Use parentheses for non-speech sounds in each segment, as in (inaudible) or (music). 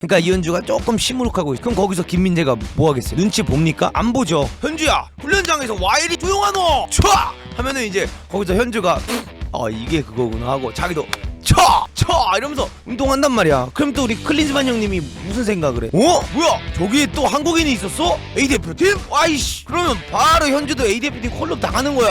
그러니까 이현주가 조금 시무룩하고 있어. 그럼 거기서 김민재가 뭐 하겠어요? 눈치 봅니까? 안 보죠. 현주야 훈련장에서 와 이리 조용하노. 쳐 하면은 이제 거기서 현주가 어 이게 그거구나 하고 자기도 쳐! 쳐! 이러면서 운동한단 말이야. 그럼 또 우리 클린즈만 형님이 무슨 생각을 해? 어? 뭐야? 저기에 또 한국인이 있었어? A 대표팀? 아이씨. 그러면 바로 현주도 A 대표팀 콜로 당하는 거야.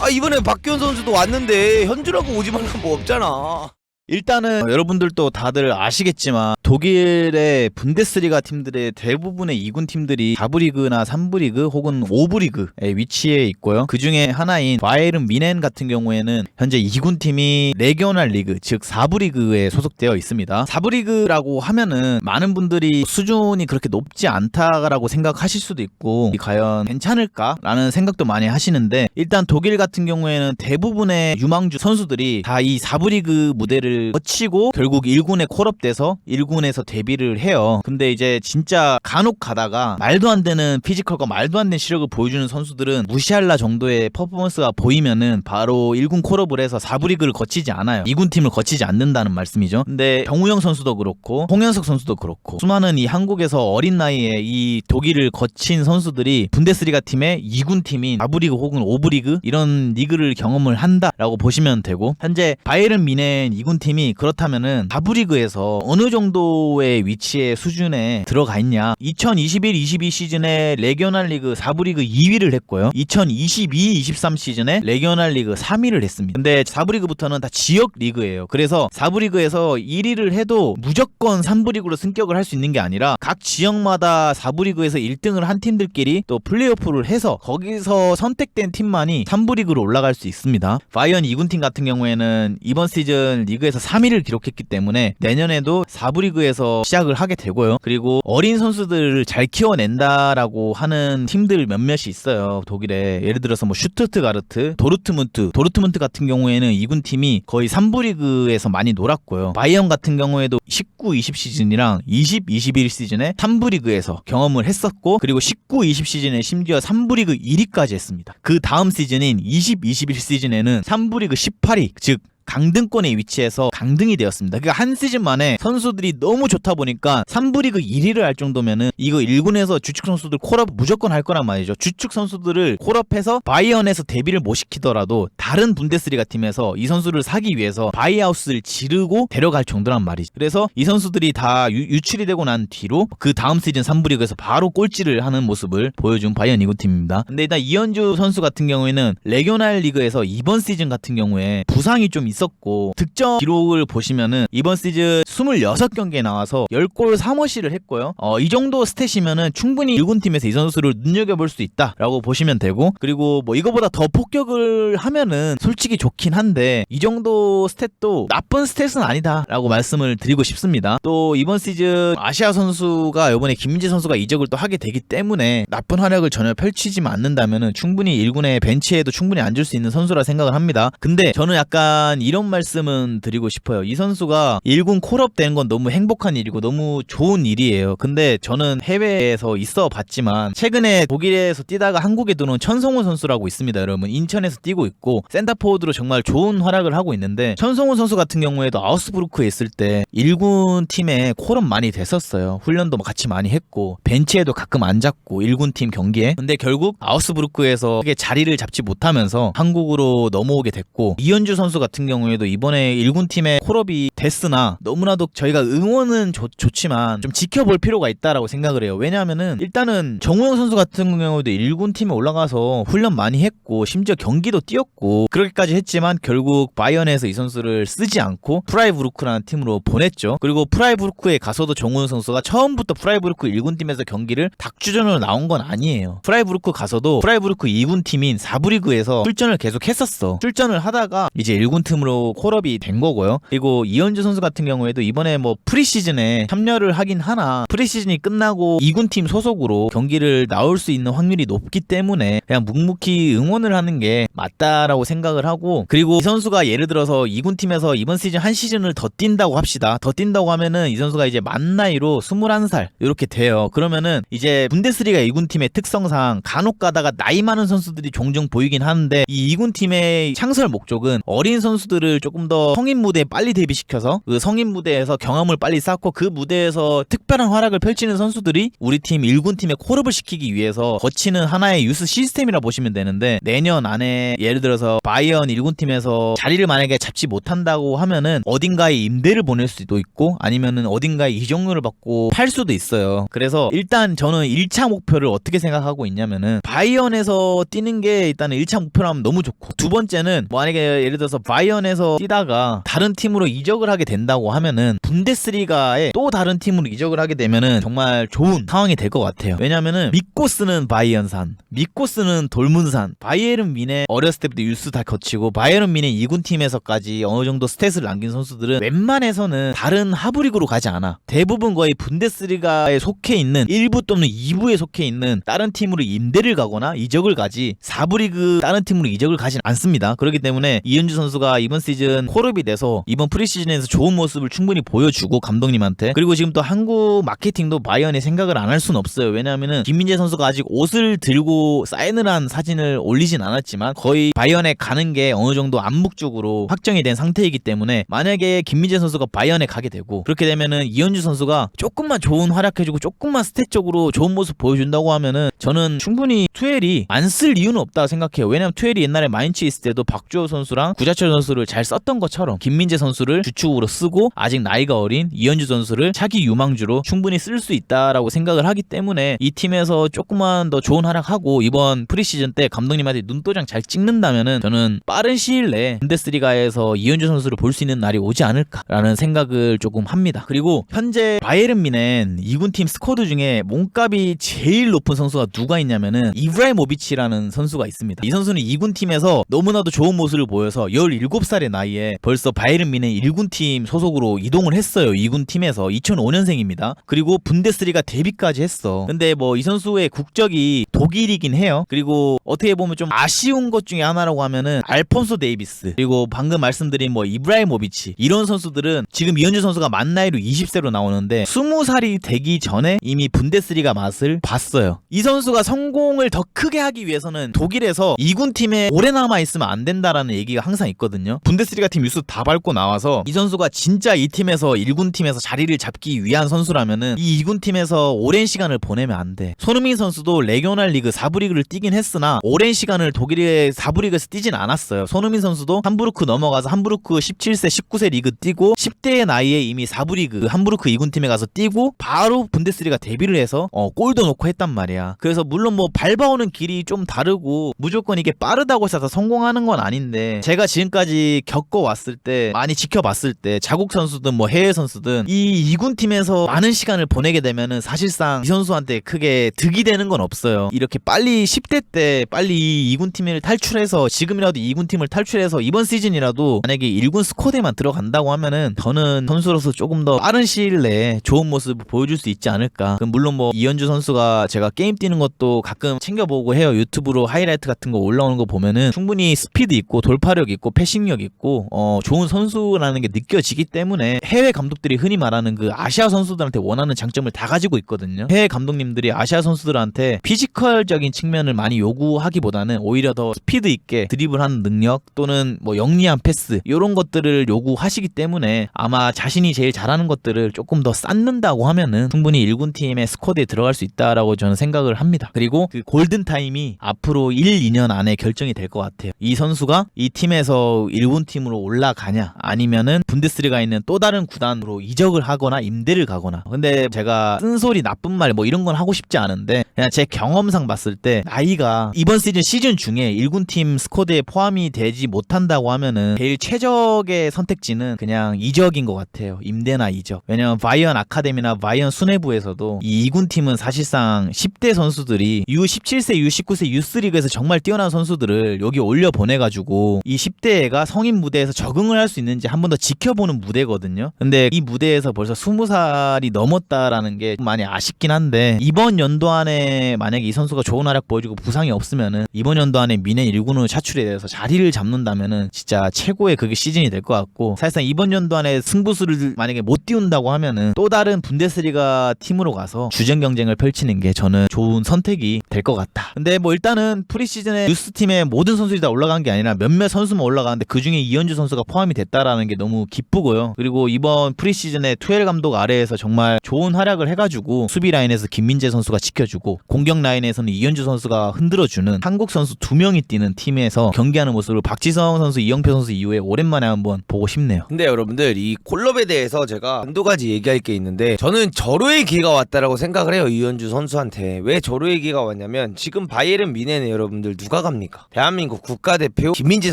아 이번에 박기현 선수도 왔는데 현주라고 오지 말란 뭐 없잖아. 일단은 여러분들도 다들 아시겠지만 독일의 분데스리가 팀들의 대부분의 2군 팀들이 4부 리그나 3부 리그 혹은 5부 리그에 위치해 있고요. 그 중에 하나인 바이에른 미넨 같은 경우에는 현재 2군 팀이 레기오날 리그 즉 4부 리그에 소속되어 있습니다. 4부 리그라고 하면은 많은 분들이 수준이 그렇게 높지 않다라고 생각하실 수도 있고 과연 괜찮을까라는 생각도 많이 하시는데 일단 독일 같은 경우에는 대부분의 유망주 선수들이 다 이 4부 리그 무대를 거치고 결국 1군에 콜업돼서 1군 에서 데뷔를 해요. 근데 이제 진짜 간혹 가다가 말도 안 되는 피지컬과 말도 안 되는 시력을 보여주는 선수들은 무시할라 정도의 퍼포먼스가 보이면은 바로 1군 콜업을 해서 4부 리그를 거치지 않아요. 2군 팀을 거치지 않는다는 말씀이죠. 근데 정우영 선수도 그렇고 홍현석 선수도 그렇고 수많은 이 한국에서 어린 나이에 이 독일을 거친 선수들이 분데스리가 팀의 2군 팀인 4부 리그 혹은 5부 리그 이런 리그를 경험을 한다라고 보시면 되고 현재 바이에른 미넨 2군 팀이 그렇다면은 4부 리그에서 어느 정도 의 위치의 수준에 들어가 있냐? 2021-22 시즌에 레기오날 리그 4부 리그 2위를 했고요. 2022-23 시즌에 레기오날 리그 3위를 했습니다. 근데 4부 리그부터는 다 지역 리그예요. 그래서 4부 리그에서 1위를 해도 무조건 3부 리그로 승격을 할 수 있는 게 아니라 각 지역마다 4부 리그에서 1등을 한 팀들끼리 또 플레이오프를 해서 거기서 선택된 팀만이 3부 리그로 올라갈 수 있습니다. 바이언 2군 팀 같은 경우에는 이번 시즌 리그에서 3위를 기록했기 때문에 내년에도 4부 리그 에서 시작을 하게 되고요. 그리고 어린 선수들을 잘 키워낸다라고 하는 팀들 몇몇이 있어요. 독일에 예를 들어서 뭐 슈투트가르트, 도르트문트, 도르트문트 같은 경우에는 2군 팀이 거의 3부 리그에서 많이 놀았고요. 바이언 같은 경우에도 19, 20 시즌이랑 20, 21 시즌에 3부 리그에서 경험을 했었고 그리고 19, 20 시즌에 심지어 3부 리그 1위까지 했습니다. 그 다음 시즌인 20, 21 시즌에는 3부 리그 18위 즉 강등권에 위치해서 강등이 되었습니다. 그러니까 한 시즌 만에 선수들이 너무 좋다 보니까 3부 리그 1위를 할 정도면은 이거 1군에서 주축 선수들 콜업 무조건 할 거란 말이죠. 주축 선수들을 콜업해서 바이언에서 데뷔를 못 시키더라도 다른 분데스리가 팀에서 이 선수를 사기 위해서 바이아웃을 지르고 데려갈 정도란 말이죠. 그래서 이 선수들이 다 유, 출이 되고 난 뒤로 그 다음 시즌 3부 리그에서 바로 꼴찌를 하는 모습을 보여준 바이언 2군 팀입니다. 근데 일단 이현주 선수 같은 경우에는 레기오날 리그에서 이번 시즌 같은 경우에 부상이 좀 있었고 득점 기록을 보시면은 이번 시즌 26경기에 나와서 10골 3어시를 했고요. 어, 이 정도 스탯이면은 충분히 1군 팀에서 이 선수를 눈여겨볼 수 있다라고 보시면 되고 그리고 뭐 이거보다 더 폭격을 하면은 솔직히 좋긴 한데 이 정도 스탯도 나쁜 스탯은 아니다라고 말씀을 드리고 싶습니다. 또 이번 시즌 아시아 선수가 이번에 김민재 선수가 이적을 또 하게 되기 때문에 나쁜 활약을 전혀 펼치지만 않는다면은 충분히 1군의 벤치에도 충분히 앉을 수 있는 선수라 생각을 합니다. 근데 저는 약간 이런 말씀은 드리고 싶어요. 이 선수가 1군 콜업 되는 건 너무 행복한 일이고 너무 좋은 일이에요. 근데 저는 해외에서 있어 봤지만 최근에 독일에서 뛰다가 한국에 들어온 천성훈 선수라고 있습니다. 여러분 인천에서 뛰고 있고 센터포워드로 정말 좋은 활약을 하고 있는데 천성훈 선수 같은 경우에도 아우스부르크에 있을 때 1군 팀에 콜업 많이 됐었어요. 훈련도 같이 많이 했고 벤치에도 가끔 앉았고 1군 팀 경기에 근데 결국 아우스부르크에서 크게 자리를 잡지 못하면서 한국으로 넘어오게 됐고 이현주 선수 같은 경우 에도 이번에 1군 팀에 콜업이 됐으나 너무나도 저희가 응원은 좋, 좋지만 좀 지켜볼 필요가 있다라고 생각을 해요. 왜냐하면은 일단은 정우영 선수 같은 경우에도 1군 팀에 올라가서 훈련 많이 했고 심지어 경기도 뛰었고 그렇게까지 했지만 결국 바이언에서 이 선수를 쓰지 않고 프라이부르크라는 팀으로 보냈죠. 그리고 프라이부르크에 가서도 정우영 선수가 처음부터 프라이부르크 1군 팀에서 경기를 닭주전으로 나온 건 아니에요. 프라이부르크 가서도 프라이부르크 2군 팀인 4부 리그에서 출전을 계속 했었어. 출전을 하다가 이제 1군 팀으로 콜업이 된 거고요. 그리고 이현주 선수 같은 경우에도 이번에 뭐 프리시즌에 참여를 하긴 하나 프리시즌이 끝나고 2군 팀 소속으로 경기를 나올 수 있는 확률이 높기 때문에 그냥 묵묵히 응원을 하는 게 맞다라고 생각을 하고 그리고 이 선수가 예를 들어서 2군 팀에서 이번 시즌 한 시즌을 더 뛴다고 합시다. 더 뛴다고 하면은 이 선수가 이제 만 나이로 21살 이렇게 돼요. 그러면은 이제 분데스리가 2군 팀의 특성상 간혹 가다가 나이 많은 선수들이 종종 보이긴 하는데 이 2군 팀의 창설 목적은 어린 선수들 선수들을 조금 더 성인 무대에 빨리 데뷔시켜서 그 성인 무대에서 경험을 빨리 쌓고 그 무대에서 특별한 활약을 펼치는 선수들이 우리 팀 1군 팀에 콜업을 시키기 위해서 거치는 하나의 유스 시스템이라 보시면 되는데 내년 안에 예를 들어서 바이언 1군 팀에서 자리를 만약에 잡지 못한다고 하면은 어딘가에 임대를 보낼 수도 있고 아니면은 어딘가에 이적료를 받고 팔 수도 있어요. 그래서 일단 저는 1차 목표를 어떻게 생각하고 있냐면은 바이언에서 뛰는 게 일단은 1차 목표라면 너무 좋고 두 번째는 만약에 예를 들어서 바이언 에서 뛰다가 다른 팀으로 이적을 하게 된다고 하면은 분데스리가에 또 다른 팀으로 이적을 하게 되면은 정말 좋은 상황이 될 것 같아요. 왜냐면은 믿고 쓰는 바이언산, 믿고 쓰는 돌문산, 바이에른 민의 어렸을 때부터 유스 다 거치고 바이에른 민의 2군 팀에서까지 어느 정도 스탯을 남긴 선수들은 웬만해서는 다른 하브리그로 가지 않아. 대부분 거의 분데스리가에 속해 있는 1부 또는 2부에 속해 있는 다른 팀으로 임대를 가거나 이적을 가지 4부 리그 다른 팀으로 이적을 가진 않습니다. 그렇기 때문에 이현주 선수가 이번 시즌 콜업이 돼서 이번 프리시즌에서 좋은 모습을 충분히 보 여주고 감독님한테 그리고 지금 또 한국 마케팅도 바이언의 생각을 안 할 수는 없어요. 왜냐하면은 김민재 선수가 아직 옷을 들고 사인을 한 사진을 올리진 않았지만 거의 바이언에 가는 게 어느 정도 암묵적으로 확정이 된 상태이기 때문에 만약에 김민재 선수가 바이언에 가게 되고 그렇게 되면은 이현주 선수가 조금만 좋은 활약해주고 조금만 스탯적으로 좋은 모습 보여준다고 하면은 저는 충분히 투엘이 안 쓸 이유는 없다 생각해요. 왜냐면 투엘이 옛날에 마인츠 있을 때도 박주호 선수랑 구자철 선수를 잘 썼던 것처럼 김민재 선수를 주축으로 쓰고 아직 나이 가 어린 이현주 선수를 차기 유망주로 충분히 쓸 수 있다라고 생각을 하기 때문에 이 팀에서 조금만 더 좋은 활약하고 이번 프리시즌 때 감독님한테 눈도장 잘 찍는다면은 저는 빠른 시일 내에 분데스리가에서 이현주 선수를 볼 수 있는 날이 오지 않을까라는 생각을 조금 합니다. 그리고 현재 바이에른 미넨 2군 팀 스쿼드 중에 몸값이 제일 높은 선수가 누가 있냐면은 이브라이모비치라는 선수가 있습니다. 이 선수는 2군 팀에서 너무나도 좋은 모습을 보여서 17살의 나이에 벌써 바이에른 미넨 1군 팀 소속으로 이 동을 했어요. 2군 팀에서 2005년생입니다. 그리고 분데스리가 데뷔까지 했어. 근데 뭐 이 선수의 국적이 독일이긴 해요. 그리고 어떻게 보면 좀 아쉬운 것 중에 하나라고 하면은 알폰소 데이비스 그리고 방금 말씀드린 뭐 이브라이모비치 이런 선수들은 지금 이현주 선수가 만 나이로 20세로 나오는데 20살이 되기 전에 이미 분데스리가 맛을 봤어요. 이 선수가 성공을 더 크게 하기 위해서는 독일에서 2군 팀에 오래 남아 있으면 안 된다라는 얘기가 항상 있거든요. 분데스리가 팀 뉴스 다 밟고 나와서 이 선수가 진짜 이 팀에서 1군 팀에서 자리를 잡기 위한 선수라면은 이 2군 팀에서 오랜 시간을 보내면 안 돼. 손흥민 선수도 레기오날 리그 4부 리그를 뛰긴 했으나 오랜 시간을 독일의 4부 리그에서 뛰진 않았어요. 손흥민 선수도 함부르크 넘어가서 함부르크 17세, 19세 리그 뛰고 10대의 나이에 이미 4부 리그 함부르크 2군 팀에 가서 뛰고 바로 분데스리가 데뷔를 해서 어, 골도 넣고 했단 말이야. 그래서 물론 뭐 밟아오는 길이 좀 다르고 무조건 이게 빠르다고 해서 다 성공하는 건 아닌데 제가 지금까지 겪어왔을 때 많이 지켜봤을 때 자국 선수든 뭐 해외 선수든 이 2군 팀에서 많은 시간을 보내게 되면은 사실상 이 선수한테 크게 득이 되는 건 없어요. 이렇게 빨리 10대 때 빨리 이 2군 팀을 탈출해서 지금이라도 2군 팀을 탈출해서 이번 시즌이라도 만약에 1군 스쿼드에만 들어간다고 하면은 저는 선수로서 조금 더 빠른 시일 내에 좋은 모습을 보여줄 수 있지 않을까. 물론 뭐 이현주 선수가 제가 게임 뛰는 것도 가끔 챙겨보고 해요. 유튜브로 하이라이트 같은 거 올라오는 거 보면은 충분히 스피드 있고 돌파력 있고 패싱력 있고 어 좋은 선수라는 게 느껴지기 때문에 해외 감독들이 흔히 말하는 그 아시아 선수들한테 원하는 장점을 다 가지고 있거든요. 해외 감독님들이 아시아 선수들한테 피지컬적인 측면을 많이 요구하기보다는 오히려 더 스피드 있게 드리블하는 능력 또는 뭐 영리한 패스 이런 것들을 요구하시기 때문에 아마 자신이 제일 잘하는 것들을 조금 더 쌓는다고 하면은 충분히 1군 팀의 스쿼드에 들어갈 수 있다라고 저는 생각을 합니다. 그리고 그 골든 타임이 앞으로 1, 2년 안에 결정이 될 것 같아요. 이 선수가 이 팀에서 1군 팀으로 올라가냐 아니면은 분데스리가 있는 또 다른 구단으로 이적을 하거나 임대를 가거나. 근데 제가 쓴소리 나쁜 말 뭐 이런 건 하고 싶지 않은데 그냥 제 경험상 봤을 때 나이가 이번 시즌 시즌 중에 1군 팀 스쿼드에 포함이 되지 못한다고 하면은 제일 최적의 선택지는 그냥 이적인 것 같아요. 임대나 이적. 왜냐면 바이언 아카데미나 바이언 수뇌부에서도 이 2군 팀은 사실상 10대 선수들이 U17세, U19세, U3리그에서 정말 뛰어난 선수들을 여기 올려 보내가지고 이 10대가 성인 무대에서 적응을 할 수 있는지 한 번 더 지켜보는 무대거든요. 근데 이 무대에서 벌써 20살이 넘었다라는 게 많이 아쉽긴 한데 이번 연도 안에 만약에 이 선수가 좋은 활약 보여주고 부상이 없으면은 이번 연도 안에 미네 1군으로 차출이 돼서 자리를 잡는다면은 진짜 최고의 그게 시즌이 될 것 같고 사실상 이번 연도 안에 승부수를 만약에 못 띄운다고 하면은 또 다른 분데스리가 팀으로 가서 주전 경쟁을 펼치는 게 저는 좋은 선택이 될 것 같다. 근데 뭐 일단은 프리시즌에 뉴스 팀의 모든 선수들이 다 올라간 게 아니라 몇몇 선수만 올라가는데 그 중에 이현주 선수가 포함이 됐다라는 게 너무 기쁘고요. 그리고 이번 프리시즌에 투엘 감독 아래에서 정말 좋은 활약을 해가지고 수비 라인에서 김민재 선수가 지켜주고 공격 라인에서는 이현주 선수가 흔들어주는 한국 선수 두 명이 뛰는 팀에서 경기하는 모습을 박지성 선수, 이영표 선수 이후에 오랜만에 한번 보고 싶네요. 근데 여러분들 이 콜럽에 대해서 제가 한두 가지 얘기할 게 있는데 저는 절호의 기회가 왔다라고 생각을 해요 이현주 선수한테. 왜 절호의 기회가 왔냐면 지금 바이에른 미네는 여러분들 누가 갑니까? 대한민국 국가대표 김민재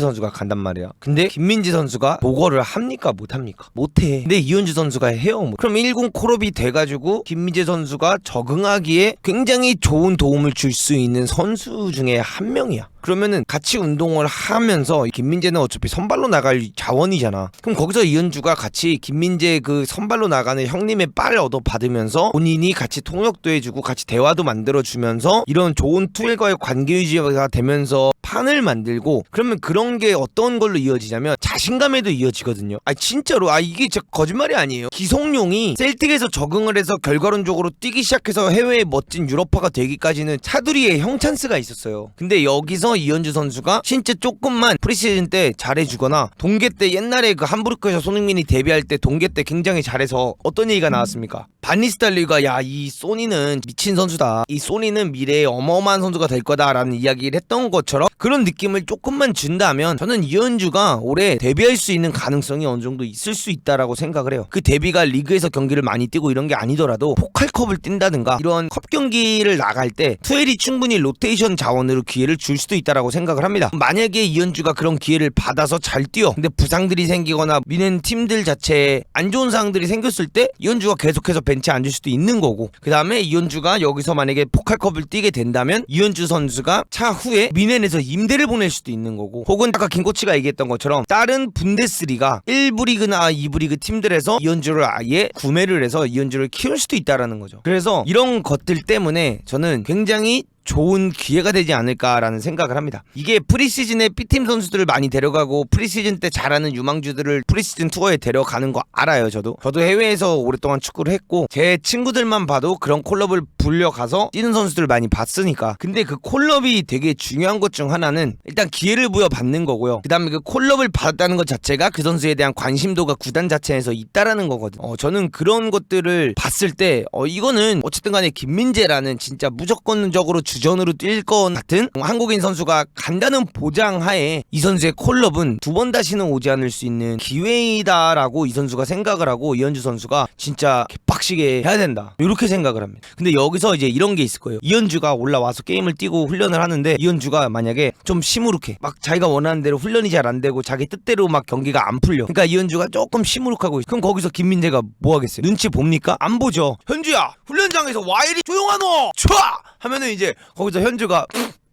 선수가 간단 말이야. 근데 김민재 선수가 보거를 합니까 못합니까? 못해 근데 이현주 선수가 해요 뭐. 그럼 1군 콜업이 돼가지고 김민재 선수가 적응하기에 굉장히 좋은 도움을 줄 수 있는 선수 중에 한 명이야 그러면은 같이 운동을 하면서 김민재는 어차피 선발로 나갈 자원이잖아. 그럼 거기서 이현주가 같이 김민재 그 선발로 나가는 형님의 빨을 얻어 받으면서 본인이 같이 통역도 해주고 같이 대화도 만들어 주면서 이런 좋은 투일과의 관계 유지가 되면서 판을 만들고 그러면 그런 게 어떤 걸로 이어지냐면 자신감에도 이어지거든요. 아 진짜로 아 이게 진짜 거짓말이 아니에요. 기성용이 셀틱에서 적응을 해서 결과론적으로 뛰기 시작해서 해외의 멋진 유럽파가 되기까지는 차두리에 형 찬스가 있었어요. 근데 여기서 이현주 선수가 진짜 조금만 프리시즌 때 잘해주거나 동계 때 옛날에 그 함부르크에서 손흥민이 데뷔할 때 동계 때 굉장히 잘해서 어떤 얘기가 나왔습니까? 반니스탈리가 야 이 소니는 미친 선수다. 이 소니는 미래에 어마어마한 선수가 될 거다라는 이야기를 했던 것처럼 그런 느낌을 조금만 준다면 저는 이현주가 올해 데뷔할 수 있는 가능성이 어느 정도 있을 수 있다라고 생각을 해요. 그 데뷔가 리그에서 경기를 많이 뛰고 이런 게 아니더라도 포칼컵을 뛴다든가 이런 컵 경기를 나갈 때 투엘이 충분히 로테이션 자원으로 기회를 줄 수도 있다라고 생각을 합니다. 만약에 이현주가 그런 기회를 받아서 잘 뛰어. 근데 부상들이 생기거나 미는 팀들 자체에 안 좋은 상황들이 생겼을 때 이현주가 계속해서 벤치에 앉을 수도 있는 거고 그 다음에 이현주가 여기서 만약에 포칼컵을 뛰게 된다면 이현주 선수가 차후에 미넨에서 임대를 보낼 수도 있는 거고 혹은 아까 김코치가 얘기했던 것처럼 다른 분데스리가 1부 리그나 2부 리그 팀들에서 이현주를 아예 구매를 해서 이현주를 키울 수도 있다라는 거죠. 그래서 이런 것들 때문에 저는 굉장히 좋은 기회가 되지 않을까라는 생각을 합니다. 이게 프리시즌에 B팀 선수들을 많이 데려가고 프리시즌 때 잘하는 유망주들을 프리시즌 투어에 데려가는 거 알아요, 저도. 저도 해외에서 오랫동안 축구를 했고 제 친구들만 봐도 그런 콜럽을 불려가서 뛰는 선수들을 많이 봤으니까. 근데 그 콜럽이 되게 중요한 것 중 하나는 일단 기회를 부여받는 거고요. 그다음에 그 콜럽을 받았다는 것 자체가 그 선수에 대한 관심도가 구단 자체에서 있다라는 거거든요. 어, 저는 그런 것들을 봤을 때 어, 이거는 어쨌든 간에 김민재라는 진짜 무조건적으로 주전으로 뛸 것 같은 한국인 선수가 간다는 보장하에 이 선수의 콜럽은 두 번 다시는 오지 않을 수 있는 기회이다라고 이 선수가 생각을 하고 이현주 선수가 진짜 개빡시게 해야 된다 이렇게 생각을 합니다. 근데 여기서 이제 이런 게 있을 거예요. 이현주가 올라와서 게임을 뛰고 훈련을 하는데 이현주가 만약에 좀 시무룩해 막 자기가 원하는 대로 훈련이 잘 안 되고 자기 뜻대로 막 경기가 안 풀려. 그러니까 이현주가 조금 시무룩하고 있어. 그럼 거기서 김민재가 뭐 하겠어요? 눈치 봅니까? 안 보죠. 현주야 훈련장에서 와 이리 조용하노? 촤 하면은 이제 거기서 현주가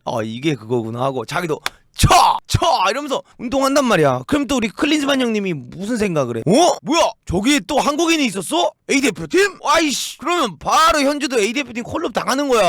아 이게 그거구나 하고 자기도 쳐! 쳐! 이러면서 운동한단 말이야. 그럼 또 우리 클린스만 형님이 무슨 생각을 해? 어? 뭐야? 저기에 또 한국인이 있었어? A대표팀? 아이씨. 그러면 바로 현주도 A대표팀 콜럽 당하는 거야.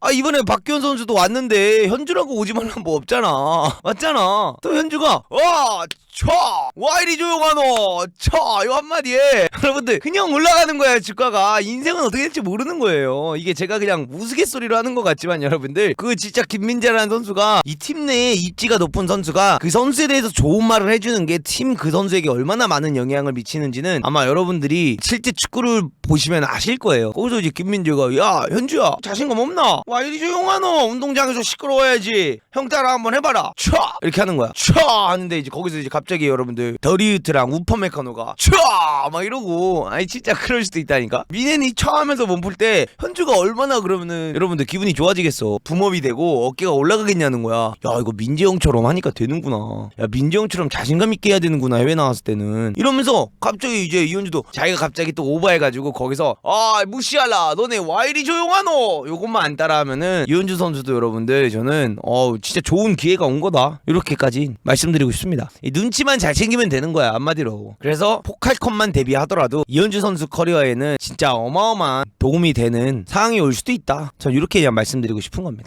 아, 이번에 박기현 선수도 왔는데 현주라고 오지 말란 뭐 없잖아. 맞잖아. 또 현주가, 와! 쳐! 와 이리 조용하노! 쳐! 이거 한마디 해. (laughs) 여러분들, 그냥 올라가는 거야, 주가가. 인생은 어떻게 될지 모르는 거예요. 이게 제가 그냥 우스갯소리로 하는 것 같지만 여러분들, 그 진짜 김민재라는 선수가 이 팀 내에 입지가 높은 선수가 그 선수에 대해서 좋은 말을 해주는 게 팀 그 선수에게 얼마나 많은 영향을 미치는지는 아마 여러분들이 실제 축구를 보시면 아실 거예요. 거기서 이제 김민재가 야 현주야 자신감 없나? 와 이리 조용하노 운동장에서 시끄러워야지. 형 따라 한번 해봐라. 촤 이렇게 하는 거야. 촤 하는데 이제 거기서 이제 갑자기 여러분들 더리우트랑 우퍼 메카노가 촤막 이러고 아니 진짜 그럴 수도 있다니까. 미넨이 촤 하면서 몸풀 때 현주가 얼마나 그러면은 여러분들 기분이 좋아지겠어. 붐업이 되고 어깨가 올라가겠냐는 거야. 야 이거 민재 형처럼 하니까 되는구나. 야 민재 형처럼 자신감 있게 해야 되는구나 해외 나왔을 때는 이러면서 갑자기 이제 이현주도 자기가 갑자기 또 오버해가지고 거기서 아 무시할라 너네 와 이리 조용하노 요것만 안 따라하면은 이현주 선수도 여러분들 저는 어 진짜 좋은 기회가 온 거다 이렇게까지 말씀드리고 싶습니다. 이 눈치만 잘 챙기면 되는 거야 한마디로. 그래서 포칼컵만 데뷔하더라도 이현주 선수 커리어에는 진짜 어마어마한 도움이 되는 상황이 올 수도 있다. 전 이렇게 그냥 말씀드리고 싶은 겁니다.